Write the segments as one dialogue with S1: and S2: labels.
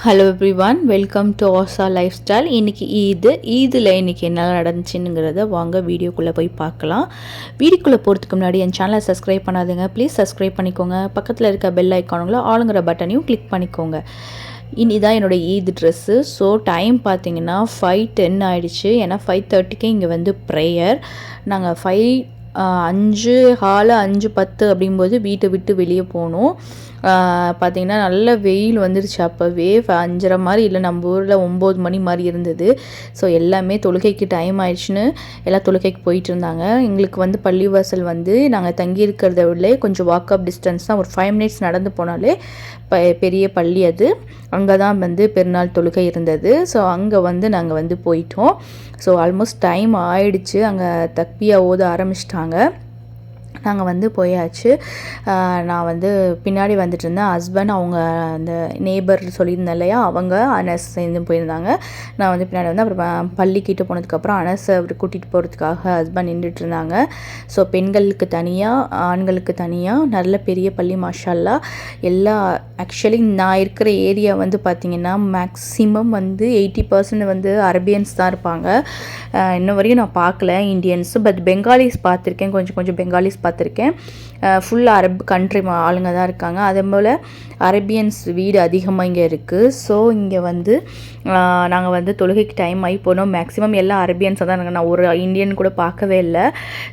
S1: Hello everyone welcome to Osa lifestyle இன்றைக்கி ஈது ஈதில் இன்றைக்கி என்ன நடந்துச்சுங்கிறத வாங்க வீடியோக்குள்ளே போய் பார்க்கலாம். வீடியோக்குள்ளே போகிறதுக்கு முன்னாடி என் சேனலை சப்ஸ்கிரைப் பண்ணாதுங்க. ப்ளீஸ் சப்ஸ்கிரைப் பண்ணிக்கோங்க. பக்கத்தில் இருக்க பெல் ஐக்கானுங்களோ ஆளுங்கிற பட்டனையும் கிளிக் பண்ணிக்கோங்க. இனி தான் என்னோடய ஈத் ட்ரெஸ்ஸு ஸோ டைம் பார்த்தீங்கன்னா ஃபைவ் டென் ஆகிடுச்சு ஏன்னா ஃபைவ் தேர்ட்டிக்கே இங்கே வந்து ப்ரேயர் நாங்கள் ஃபைவ் அஞ்சு ஹாலு அஞ்சு பத்து அப்படிங்கும்போது வீட்டை விட்டு வெளியே போகணும் பார்த்திங்கன்னா நல்ல வெயில் வந்துருச்சு அப்போவே. அஞ்சரை மாதிரி இல்லை நம்ம ஊரில் ஒம்பது மணி மாதிரி இருந்தது. ஸோ எல்லாமே தொழுகைக்கு டைம் ஆயிடுச்சுன்னு எல்லாம் தொழுகைக்கு போயிட்டு இருந்தாங்க. எங்களுக்கு வந்து பள்ளிவாசல் வந்து நாங்கள் தங்கி இருக்கிறத விட கொஞ்சம் வாக்கப் டிஸ்டன்ஸ் தான் ஒரு ஃபைவ் மினிட்ஸ் நடந்து போனாலே ப பெரிய பள்ளி அது. அங்கே தான் வந்து பெருநாள் தொழுகை இருந்தது. ஸோ அங்கே வந்து நாங்கள் வந்து போயிட்டோம். ஸோ ஆல்மோஸ்ட் டைம் ஆயிடுச்சு. அங்கே தப்பியாக ஓத ஆரம்பிச்சிட்டாங்க. நாங்கள் வந்து போயாச்சு. நான் வந்து பின்னாடி வந்துட்டு இருந்தேன் ஹஸ்பண்ட் அவங்க அந்த நேபர் சொல்லியிருந்தேன் இல்லையா? அவங்க அனஸ் சேர்ந்து போயிருந்தாங்க. நான் வந்து பின்னாடி வந்து அப்புறம் பள்ளிக்கிட்ட போனதுக்கப்புறம் அனஸ் அவர் கூட்டிகிட்டு போகிறதுக்காக ஹஸ்பண்ட் நின்றுட்டு இருந்தாங்க ஸோ பெண்களுக்கு தனியாக ஆண்களுக்கு தனியாக நல்ல பெரிய பள்ளி மாஷால்லா எல்லா ஆக்சுவலி நான் இருக்கிற ஏரியா வந்து பார்த்திங்கன்னா மேக்ஸிமம் வந்து எயிட்டி பர்சன்ட் வந்து அரேபியன்ஸ் தான் இருப்பாங்க. இன்ன வரையும் நான் பார்க்கல இந்தியன்ஸ் பட் பெங்காலிஸ் பார்த்துருக்கேன் கொஞ்சம் கொஞ்சம் பெங்காலிஸ் பார்த்துருக்கேன். ஃபுல்லாக அரப் கண்ட்ரி ஆளுங்க தான் இருக்காங்க. அதே போல் அரேபியன்ஸ் வீடு அதிகமாக இங்கே இருக்குது ஸோ இங்கே வந்து நாங்கள் வந்து தொழுகைக்கு டைம் ஆகி போனோம். மேக்ஸிமம் எல்லா அரேபியன்ஸாக தான் நாங்கள் நான் ஒரு இந்தியன் கூட பார்க்கவே இல்லை.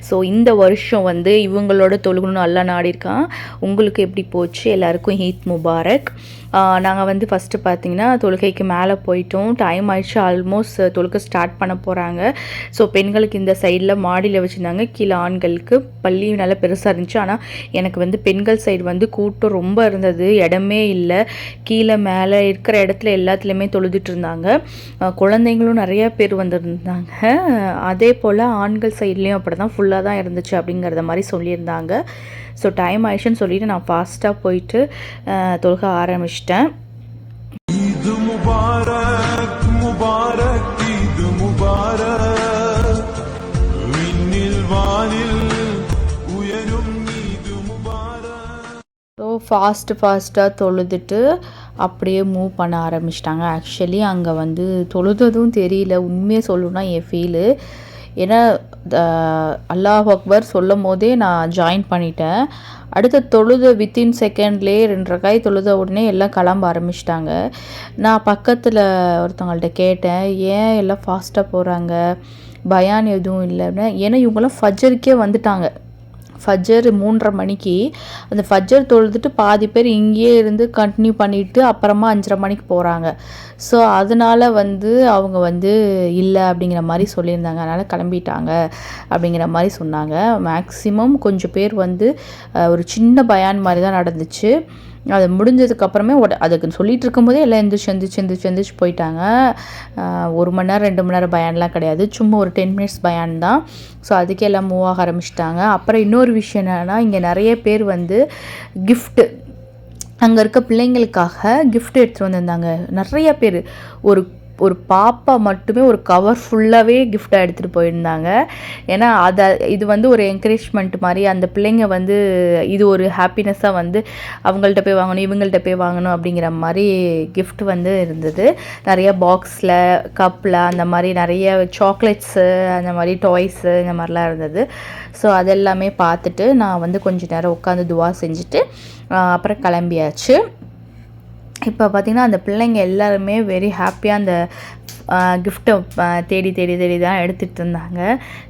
S1: ஸோ இந்த வருஷம் வந்து இவங்களோட தொழுகணும்னு நல்லா நாடி இருக்கான் உங்களுக்கு எப்படி போச்சு? எல்லாருக்கும் ஹீத் முபாரக். நாங்கள் வந்து ஃபஸ்ட்டு பார்த்தீங்கன்னா தொழுகைக்கு மேலே போயிட்டோம். டைம் ஆயிடுச்சு. ஆல்மோஸ்ட் தொழுகை ஸ்டார்ட் பண்ண போகிறாங்க ஸோ பெண்களுக்கு இந்த சைடில் மாடியில் வச்சுருந்தாங்க. கீழே ஆண்களுக்கு. பள்ளி நல்லா பெருசாக இருந்துச்சு. ஆனால் எனக்கு வந்து பெண்கள் சைடு வந்து கூட்டம் ரொம்ப இருந்தது. இடமே இல்லை. கீழே மேலே இருக்கிற இடத்துல எல்லாத்துலேயுமே தொழுதுட்டு இருந்தாங்க குழந்தைங்களும் நிறைய பேர் வந்திருந்தாங்க. அதே போல் ஆண்கள் சைட்லேயும் அப்படி தான் ஃபுல்லாக தான் இருந்துச்சு அப்படிங்கிறத மாதிரி சொல்லியிருந்தாங்க. ஸோ டைம் ஆயிடுச்சுன்னு சொல்லிட்டு நான் ஃபாஸ்ட்டாக போயிட்டு தொழுக ஆரம்பிச்சிட்டேன். ஃபாஸ்ட்டு ஃபாஸ்ட்டாக தொழுதுட்டு அப்படியே மூவ் பண்ண ஆரம்பிச்சிட்டாங்க. ஆக்சுவலி அங்கே வந்து தொழுததும் தெரியல. உண்மையை சொல்லணும்னா என் ஃபீலு ஏன்னா அல்லாஹ் அக்பர் சொல்லும் போதே நான் ஜாயின் பண்ணிட்டேன். அடுத்த தொழுத வித்தின் செகண்ட்லேயே ரெண்டரை காய் தொழுத உடனே எல்லாம் கிளம்ப ஆரம்பிச்சிட்டாங்க. நான் பக்கத்தில் ஒருத்தவங்கள்ட்ட கேட்டேன் ஏன் எல்லாம் ஃபாஸ்ட்டாக போகிறாங்க பயான் எதுவும் இல்லை அப்படின்னா ஏன்னா இவங்களாம் ஃபஜருக்கே வந்துட்டாங்க. ஃபஜர் மூன்றரை மணிக்கு அந்த ஃபஜ்ஜர் தொழுதுட்டு பாதி பேர் இங்கேயே இருந்து கண்டினியூ பண்ணிவிட்டு அப்புறமா அஞ்சரை மணிக்கு போகிறாங்க ஸோ அதனால் வந்து அவங்க வந்து இல்லை அப்படிங்கிற மாதிரி சொல்லியிருந்தாங்க. அதனால் கிளம்பிட்டாங்க அப்படிங்கிற மாதிரி சொன்னாங்க. மேக்ஸிமம் கொஞ்சம் பேர் வந்து ஒரு சின்ன பயான் மாதிரி தான் நடந்துச்சு. அது முடிஞ்சதுக்கப்புறமே உட அதுக்கு சொல்லிகிட்டு இருக்கும்போதே எல்லாம் எந்திரிச்சு எந்திரிச்சு எந்திரிச்சு எந்திரிச்சு போயிட்டாங்க. ஒரு மணி நேரம் ரெண்டு மணி நேரம் பயான்லாம் கிடையாது. சும்மா ஒரு டென் மினிட்ஸ் பயான் தான். ஸோ அதுக்கே எல்லாம் மூவ் ஆக ஆரம்பிச்சிட்டாங்க. அப்புறம் இன்னொரு விஷயம் என்னென்னா இங்கே நிறைய பேர் வந்து கிஃப்ட்டு அங்கே இருக்க பிள்ளைங்களுக்காக கிஃப்ட் எடுத்துகிட்டு வந்திருந்தாங்க. நிறைய பேர். ஒரு ஒரு பாப்பா மட்டுமே ஒரு கவர் ஃபுல்லாகவே கிஃப்டாக எடுத்துகிட்டு போயிருந்தாங்க. ஏன்னா அதை இது வந்து ஒரு என்கரேஜ்மெண்ட் மாதிரி அந்த பிள்ளைங்க வந்து இது ஒரு ஹாப்பினஸ்ஸாக வந்து அவங்கள்ட்ட போய் வாங்கணும் இவங்கள்ட்ட போய் வாங்கணும் அப்படிங்கிற மாதிரி கிஃப்ட் வந்து இருந்தது. நிறைய பாக்ஸில் கப்பில் அந்த மாதிரி நிறைய சாக்லேட்ஸு அந்த மாதிரி டாய்ஸு இந்த மாதிரிலாம் இருந்தது. ஸோ அதெல்லாமே பார்த்துட்டு நான் வந்து கொஞ்சம் நேரம் உட்காந்து துவா செஞ்சுட்டு அப்புறம் கிளம்பியாச்சு. இப்போ பார்த்திங்கன்னா அந்த பிள்ளைங்க எல்லாருமே வெரி ஹாப்பியாக அந்த கிஃப்ட்டை தேடி தேடி தேடி தான் எடுத்துகிட்டு இருந்தாங்க.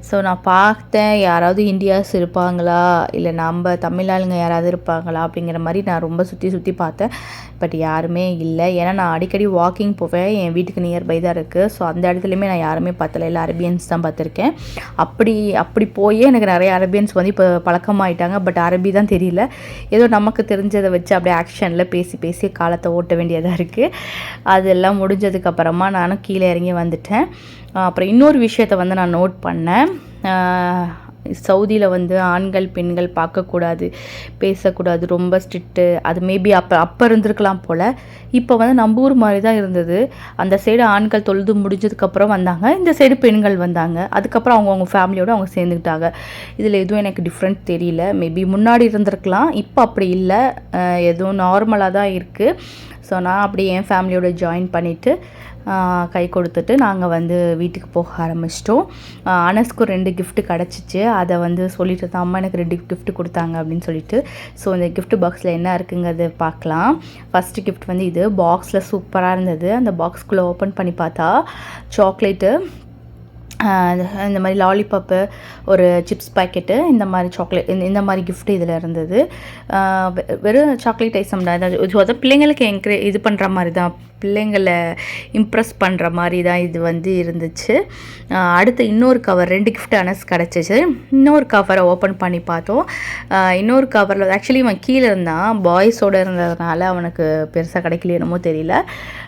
S1: ஸோ நான் பார்த்தேன் யாராவது இந்தியாஸ் இருப்பாங்களா? இல்லை நம்ம தமிழாளுங்க யாராவது இருப்பாங்களா? அப்படிங்கிற மாதிரி நான் ரொம்ப சுற்றி சுற்றி பார்த்தேன். பட் யாருமே இல்லை. ஏன்னா நான் அடிக்கடி வாக்கிங் போவேன். என் வீட்டுக்கு நியர்பை தான் இருக்குது ஸோ அந்த இடத்துலையுமே நான் யாருமே பார்த்தல இல்லை அரேபியன்ஸ் தான் பார்த்துருக்கேன். அப்படி அப்படி போயே எனக்கு நிறைய அரேபியன்ஸ் வந்து இப்போ பழக்கமாயிட்டாங்க. பட் அரபி தான் தெரியல. ஏதோ நமக்கு தெரிஞ்சதை வச்சு அப்படியே ஆக்ஷனில் பேசி பேசி காலத்தை ஓட்ட வேண்டியதாக இருக்குது அதெல்லாம் முடிஞ்சதுக்கப்புறமா நானும் கீழே இறங்கி வந்துட்டேன். அப்புறம் இன்னொரு விஷயத்த வந்து நான் நோட் பண்ணேன். சவுதியில் வந்து ஆண்கள் பெண்கள் பார்க்கக்கூடாது பேசக்கூடாது ரொம்ப ஸ்ட்ரிக்ட்டு அது மேபி அப்போ அப்போ இருந்திருக்கலாம் போல். இப்போ வந்து நம்ம ஊர் மாதிரி தான் இருந்தது. அந்த சைடு ஆண்கள் தொழுது முடிஞ்சதுக்கப்புறம் வந்தாங்க. இந்த சைடு பெண்கள் வந்தாங்க. அதுக்கப்புறம் அவங்க அவங்க ஃபேமிலியோடு அவங்க சேர்ந்துக்கிட்டாங்க. இதில் எதுவும் எனக்கு டிஃப்ரெண்ட் தெரியல. மேபி முன்னாடி இருந்திருக்கலாம். இப்போ அப்படி இல்லை. எதுவும் நார்மலாக தான் இருக்குது ஸோ நான் அப்படியே என் ஃபேமிலியோட ஜாயின் பண்ணிவிட்டு கை கொடுத்துட்டு நாங்கள் வந்து வீட்டுக்கு போக ஆரம்பிச்சிட்டோம். அனஸ்க்கு ரெண்டு கிஃப்ட்டு கிடச்சிச்சு. அதை வந்து சொல்லிட்டு தான் அம்மா எனக்கு ரெண்டு கிஃப்ட் கொடுத்தாங்க அப்படின்னு சொல்லிட்டு. ஸோ இந்த கிஃப்ட் பாக்ஸில் என்ன இருக்குங்கிறத பார்க்கலாம். ஃபஸ்ட்டு கிஃப்ட் வந்து இது. பாக்ஸில் சூப்பராக இருந்தது. அந்த பாக்ஸ்குள்ளே ஓப்பன் பண்ணி பார்த்தா சாக்லேட்டு இந்த மாதிரி லாலிபாப்பு ஒரு சிப்ஸ் பாக்கெட்டு இந்த மாதிரி சாக்லேட் இந்த இந்த மாதிரி கிஃப்ட் இதில் இருந்தது. வெ- வெறும் சாக்லேட் ஐட்டம் தான். அதாவது பிள்ளைங்களுக்கு என்கரே இது பண்ணுற மாதிரி தான். பிள்ளைங்களை இம்ப்ரெஸ் பண்ணுற மாதிரி தான் இது வந்து இருந்துச்சு. அடுத்து இன்னொரு கவர் ரெண்டு கிஃப்ட் அனஸ் கிடச்சிச்சு. இன்னொரு கவரை ஓப்பன் பண்ணி பார்த்தோம். இன்னொரு கவரில் ஆக்சுவலி இவன் கீழே இருந்தான். பாய்ஸோடு இருந்ததுனால அவனுக்கு பெருசாக கிடைக்கல என்னமோ தெரியல.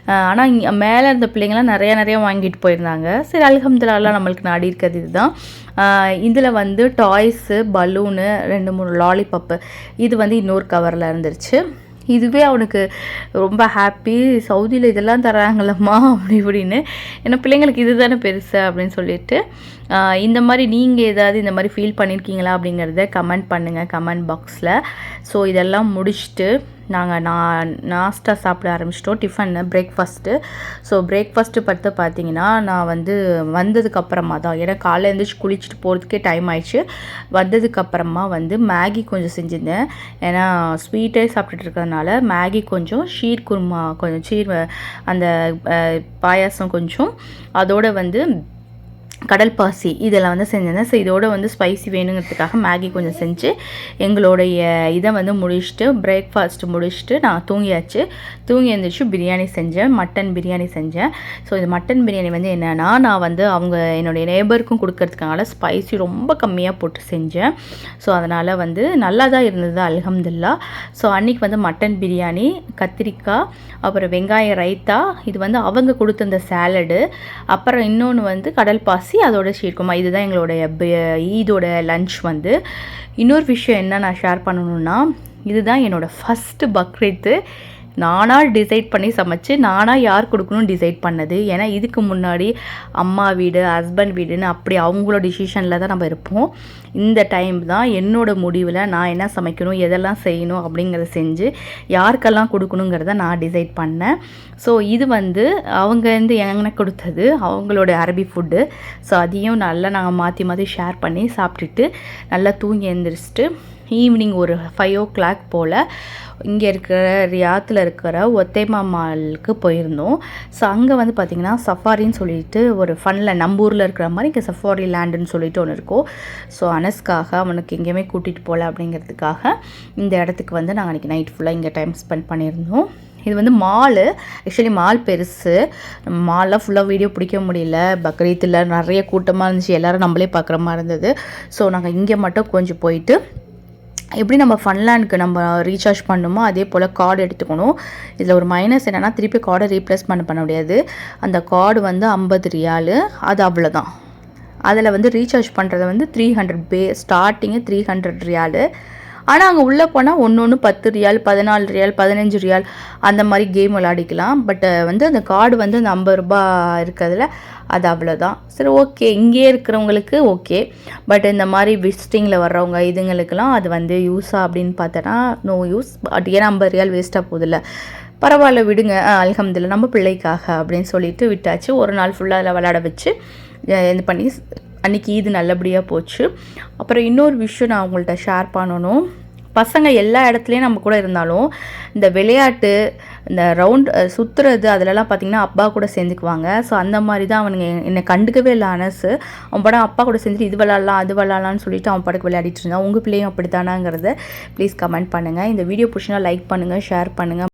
S1: ஆனால் இங்கே மேலே இருந்த பிள்ளைங்களாம் நிறையா நிறையா வாங்கிட்டு போயிருந்தாங்க. சரி அலகம்துலாலாம் நம்மளுக்கு நாடி இருக்கிறது இதுதான். இதில் வந்து டாய்ஸு பலூனு ரெண்டு மூணு லாலிபப்பு இது வந்து இன்னொரு கவரில் இருந்துருச்சு. இதுவே அவனுக்கு ரொம்ப ஹாப்பி சவுதியில் இதெல்லாம் தராங்களம்மா அப்படி இப்படின்னு. ஏன்னா பிள்ளைங்களுக்கு இது தானே பெருசு அப்படின்னு சொல்லிட்டு. இந்த மாதிரி நீங்கள் ஏதாவது இந்த மாதிரி ஃபீல் பண்ணியிருக்கீங்களா அப்படிங்கிறத கமெண்ட் பண்ணுங்கள் கமெண்ட் பாக்ஸில் ஸோ இதெல்லாம் முடிச்சுட்டு நாங்கள் நான் நாஸ்டா சாப்பிட ஆரம்பிச்சிட்டோம். டிஃபன் பிரேக்ஃபாஸ்ட்டு ஸோ பிரேக்ஃபாஸ்ட்டு பார்த்து பார்த்தீங்கன்னா நான் வந்து வந்ததுக்கப்புறமா தான். ஏன்னா காலையில் எழுந்திரிச்சு குளிச்சுட்டு போகிறதுக்கே டைம் ஆயிடுச்சு. வந்ததுக்கப்புறமா வந்து மேகி கொஞ்சம் செஞ்சுருந்தேன். ஏன்னா ஸ்வீட்டே சாப்பிட்டுட்டு இருக்கிறதுனால மேகி கொஞ்சம் ஷீர் குருமா கொஞ்சம் சீர் அந்த பாயாசம் கொஞ்சம். அதோடு வந்து கடல் பாசி இதெல்லாம் வந்து செஞ்சிருந்தேன் ஸோ இதோட வந்து ஸ்பைசி வேணுங்கிறதுக்காக மேகி கொஞ்சம் செஞ்சு எங்களுடைய இதை வந்து முடிச்சுட்டு பிரேக்ஃபாஸ்ட் முடிச்சுட்டு நான் தூங்கியாச்சு. தூங்கி எழுந்திரிச்சு பிரியாணி செஞ்சேன் மட்டன் பிரியாணி செஞ்சேன். ஸோ இது மட்டன் பிரியாணி வந்து என்னென்னா நான் வந்து அவங்க என்னுடைய நேபருக்கும் கொடுக்கறதுக்காக ஸ்பைசி ரொம்ப கம்மியாக போட்டு செஞ்சேன். ஸோ அதனால் வந்து நல்லா தான் இருந்தது அல்ஹம்துல்லா. ஸோ அன்றைக்கி வந்து மட்டன் பிரியாணி கத்திரிக்காய் அப்புறம் வெங்காய ரைத்தா இது வந்து அவங்க கொடுத்த அந்த சேலடு அப்புறம் இன்னொன்று வந்து கடல் பாசி அதோட ஷீர்குமா இதுதான் எங்களுடைய ஈதோட லஞ்ச் வந்து. இன்னொரு விஷயம் என்ன நான் ஷேர் பண்ணணுன்னா இதுதான் என்னோடய ஃபஸ்ட்டு பக்ரீத்து நானாக டிசைட் பண்ணி சமைச்சு நானாக யார் கொடுக்கணும்னு டிசைட் பண்ணது. ஏன்னா இதுக்கு முன்னாடி அம்மா வீடு ஹஸ்பண்ட் வீடுன்னு அப்படி அவங்களோட டிசிஷனில் தான் நம்ம இருப்போம். இந்த டைம் தான் என்னோட முடிவில் நான் என்ன சமைக்கணும் எதெல்லாம் செய்யணும் அப்படிங்கிறத செஞ்சு யாருக்கெல்லாம் கொடுக்கணுங்கிறத நான் டிசைட் பண்ணேன். ஸோ இது வந்து அவங்க வந்து எனக்கு கொடுத்தது அவங்களோட அரபி ஃபுட்டு ஸோ அதையும் நல்லா நாங்கள் மாற்றி மாற்றி ஷேர் பண்ணி சாப்பிட்டுட்டு நல்லா தூங்கி எழுந்திரிச்சிட்டு ஈவினிங் ஒரு ஃபைவ் ஓ கிளாக் போல் இங்கே இருக்கிற ரியாத்தில் இருக்கிற ஒத்தைமா மாலுக்கு போயிருந்தோம். ஸோ அங்கே வந்து பார்த்திங்கன்னா சஃபாரின்னு சொல்லிட்டு ஒரு ஃபனில் நம்ம ஊரில் இருக்கிற மாதிரி இங்கே சஃபாரி லேண்டுன்னு சொல்லிட்டு ஒன்று இருக்கும். ஸோ அனஸ்க்காக அவனுக்கு எங்கேயுமே கூட்டிகிட்டு போகல அப்படிங்கிறதுக்காக இந்த இடத்துக்கு வந்து நாங்கள் அன்றைக்கி நைட் ஃபுல்லாக இங்கே டைம் ஸ்பெண்ட் பண்ணியிருந்தோம். இது வந்து மாலு ஆக்சுவலி மால் பெருசு. மாலில் ஃபுல்லாக வீடியோ பிடிக்க முடியல. பக்ரீத்தில் நிறைய கூட்டமாக இருந்துச்சு. எல்லோரும் நம்மளே பார்க்குற மாதிரி இருந்தது. ஸோ நாங்கள் இங்கே மட்டும் கொஞ்சம் போயிட்டு எப்படி நம்ம ஃபன்லேண்டுக்கு நம்ம ரீசார்ஜ் பண்ணணுமோ அதே போல் கார்டு எடுத்துக்கணும். இதில் ஒரு மைனஸ் என்னென்னா திருப்பி கார்டை ரீப்ளேஸ்மெண்ட் பண்ண முடியாது. அந்த கார்டு வந்து ஐம்பது ரியாலு அது அவ்வளோதான் அதில் வந்து ரீசார்ஜ் பண்ணுறது வந்து three hundred pay starting three hundred riyal ஆனால் அங்கே உள்ளே போனால் ஒன்று ஒன்று பத்து ரியால் பதினாலு ரியால் பதினஞ்சு ரியால் அந்த மாதிரி கேம் விளையாடிக்கலாம். பட் வந்து அந்த கார்டு வந்து அந்த ஐம்பது ரூபாய் இருக்கிறதுல அது அவ்வளோதான் சரி ஓகே இங்கே இருக்கிறவங்களுக்கு ஓகே பட் இந்த மாதிரி விசிட்டிங்கில் வர்றவங்க இதுங்களுக்கெல்லாம் அது வந்து யூஸா அப்படின்னு பார்த்தோன்னா நோ யூஸ் பட் ஏன்னா ஐம்பது ரியால் வேஸ்ட்டாக போகுதில்ல. பரவாயில்ல விடுங்க. அல்ஹம்தில் நம்ம பிள்ளைக்காக அப்படின்னு சொல்லிட்டு விட்டாச்சு. ஒரு நாள் ஃபுல்லாக அதில் விளையாட வச்சு இது பண்ணி அன்றைக்கி இது நல்லபடியாக போச்சு. அப்புறம் இன்னொரு விஷயம் நான் அவங்கள்ட்ட ஷேர் பண்ணணும். பசங்க எல்லா இடத்துலையும் நம்ம கூட இருந்தாலும் இந்த விளையாட்டு இந்த ரவுண்ட் சுற்றுறது அதிலலாம் பார்த்திங்கன்னா அப்பா கூட சேர்ந்துக்குவாங்க. ஸோ அந்த மாதிரி தான் அவனுங்க என்னை கண்டுக்கவே இல்லை அனசு. அவன் படம் அப்பா கூட சேர்ந்துட்டு இது விளாட்லாம் அது விளாட்லான்னு சொல்லிட்டு அவன் படக்கு விளையாடிட்டு இருந்தான். உங்கள் பிள்ளையும் அப்படித்தானாங்கிறத ப்ளீஸ் கமெண்ட் பண்ணுங்கள் இந்த வீடியோ பிடிச்சினா லைக் பண்ணுங்கள் ஷேர் பண்ணுங்கள்